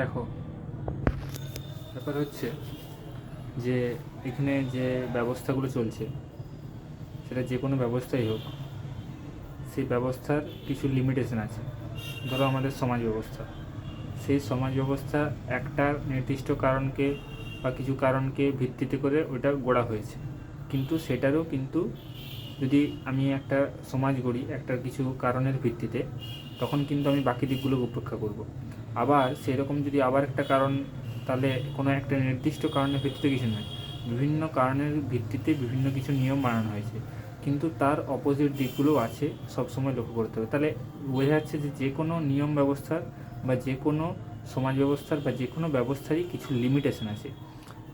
দেখো, ব্যাপার হচ্ছে যে এখানে যে ব্যবস্থাগুলো চলছে, সেটা যে কোনো ব্যবস্থাই হোক, সেই ব্যবস্থার কিছু লিমিটেশন আছে। ধরো আমাদের সমাজ ব্যবস্থা। সেই সমাজ ব্যবস্থা একটা নির্দিষ্ট কারণকে বা কিছু কারণকে ভিত্তিতে করে ওটা গড়া হয়েছে। কিন্তু সেটারও কিন্তু যদি আমি একটা সমাজ গড়ি, একটা কিছু কারণের ভিত্তিতে, তখন কিন্তু আমি বাকি দিকগুলোকে উপেক্ষা করব। আবার সেরকম যদি আবার একটা কারণ, তাহলে কোনো একটা নির্দিষ্ট কারণের ভিত্তিতে কিছু নয়। বিভিন্ন কারণের ভিত্তিতে বিভিন্ন কিছু নিয়ম বানানো হয়েছে। কিন্তু তার অপোজিট দিকগুলো আছে, সবসময় লক্ষ্য করতে হবে। তাহলে বোঝা যাচ্ছে যে যে কোনো নিয়ম ব্যবস্থার বা যে কোনো সমাজ ব্যবস্থার বা যে কোনো ব্যবস্থারই কিছু লিমিটেশন আছে।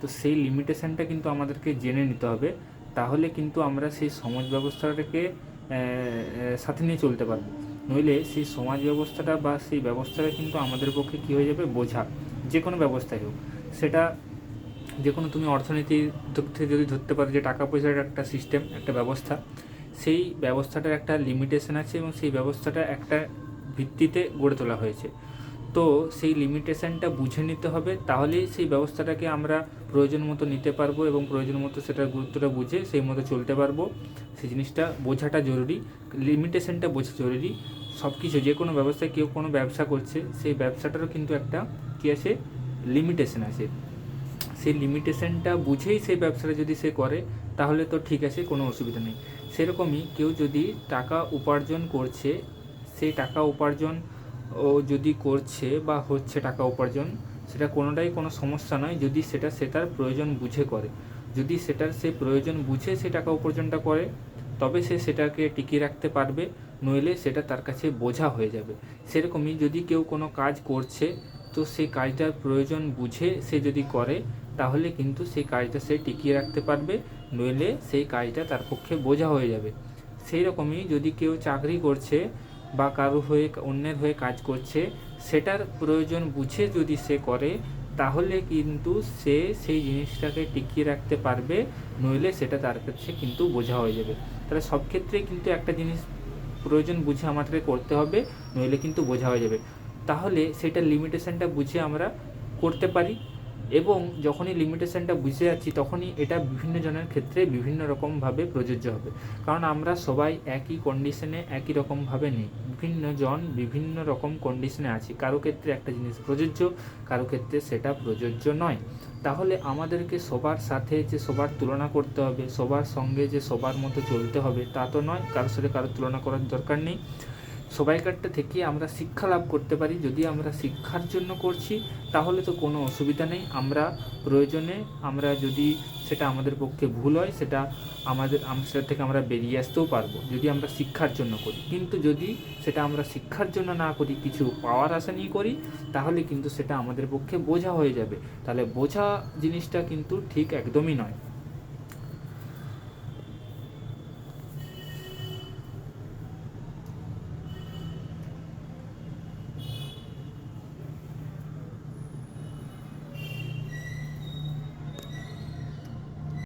তো সেই লিমিটেশনটা কিন্তু আমাদেরকে জেনে নিতে হবে। তাহলে কিন্তু আমরা সেই সমাজ ব্যবস্থাটাকে সাথে নিয়ে চলতে পারব। নইলে সেই সমাজ ব্যবস্থাটা বা সেই ব্যবস্থাটা কিন্তু আমাদের পক্ষে কী হয়ে যাবে? বোঝা। যে কোনো ব্যবস্থাই হোক। সেটা যে কোনো তুমি অর্থনীতি থেকে যদি ধরতে পারো যে টাকা পয়সার একটা সিস্টেম একটা ব্যবস্থা, সেই ব্যবস্থাটার একটা লিমিটেশন আছে এবং সেই ব্যবস্থাটা একটা ভিত্তিতে গড়ে তোলা হয়েছে। তো সেই লিমিটেশনটা বুঝে নিতে হবে, তাহলেই সেই ব্যবস্থাটাকে আমরা প্রয়োজন মতো নিতে পারব এবং প্রয়োজন মতো সেটার গুরুত্বটা বুঝে সেই মতো চলতে পারব। সেই জিনিসটা বোঝাটা জরুরি। লিমিটেশনটা বোঝা জরুরি। সব কিছু, যে কোনো ব্যবস্থায় কেউ কোনো ব্যবসা করছে, সেই ব্যবসাটারও কিন্তু একটা কী আছে লিমিটেশন আছে। সেই লিমিটেশনটা বুঝেই সেই ব্যবসাটা যদি সে করে, তাহলে তো ঠিক আছে, কোনো অসুবিধা নেই। সেরকমই কেউ যদি টাকা উপার্জন করছে, সেই টাকা উপার্জন ও যদি করছে বা হচ্ছে টাকা উপার্জন, সেটা কোনোটাই কোনো সমস্যা নয়, যদি সেটা সে তার প্রয়োজন বুঝে করে। যদি সেটার সে প্রয়োজন বুঝে সে টাকা উপার্জনটা করে তবে সে সেটাকে টিকিয়ে রাখতে পারবে, নইলে সেটা তার কাছে বোঝা হয়ে যাবে। সেরকমই যদি কেউ কোনো কাজ করছে, তো সেই কাজটার প্রয়োজন বুঝে সে যদি করে, তাহলে কিন্তু সেই কাজটা সে টিকিয়ে রাখতে পারবে, নইলে সেই কাজটা তার পক্ষে বোঝা হয়ে যাবে। সেই রকমই যদি কেউ চাকরি করছে বা কারও হয়ে, অন্যের হয়ে কাজ করছে, সেটার প্রয়োজন বুঝে যদি সে করে তাহলে কিন্তু সে সেই জিনিসটাকে টিকিয়ে রাখতে পারবে, নইলে সেটা তার কাছে কিন্তু বোঝা হয়ে যাবে। তাহলে সব ক্ষেত্রে কিন্তু একটা জিনিস প্রয়োজন বুঝে আমাদেরকে করতে হবে, নইলে কিন্তু বোঝা হয়ে যাবে। তাহলে সেটা লিমিটেশনটা বুঝে আমরা করতে পারি। এবং যখনই লিমিটেশনটা বুঝে যাচ্ছি, তখনই এটা বিভিন্ন জনের ক্ষেত্রে বিভিন্ন রকমভাবে প্রযোজ্য হবে। কারণ আমরা সবাই একই কন্ডিশনে একই রকমভাবে নেই। বিভিন্ন জন বিভিন্ন রকম কন্ডিশনে আছি। কারও ক্ষেত্রে একটা জিনিস প্রযোজ্য, কারও ক্ষেত্রে সেটা প্রযোজ্য নয়। তাহলে আমাদেরকে সবার সাথে যে সবার তুলনা করতে হবে, সবার সঙ্গে যে সবার মতো চলতে হবে, তা তো নয়। কারোর সাথে কারোর তুলনা করার দরকার নেই। সবাইকারটা থেকে আমরা শিক্ষা লাভ করতে পারি। যদি আমরা শিক্ষার জন্য করছি, তাহলে তো কোনো অসুবিধা নেই। আমরা প্রয়োজনে আমরা যদি সেটা আমাদের পক্ষে ভুল হয়, সেটা আমাদের সেটা থেকে আমরা বেরিয়ে আসতেও পারব, যদি আমরা শিক্ষার জন্য করি। কিন্তু যদি সেটা আমরা শিক্ষার জন্য না করি, কিছু পাওয়ার আশা নিয়ে করি, তাহলে কিন্তু সেটা আমাদের পক্ষে বোঝা হয়ে যাবে। তাহলে বোঝা জিনিসটা কিন্তু ঠিক একদমই নয়।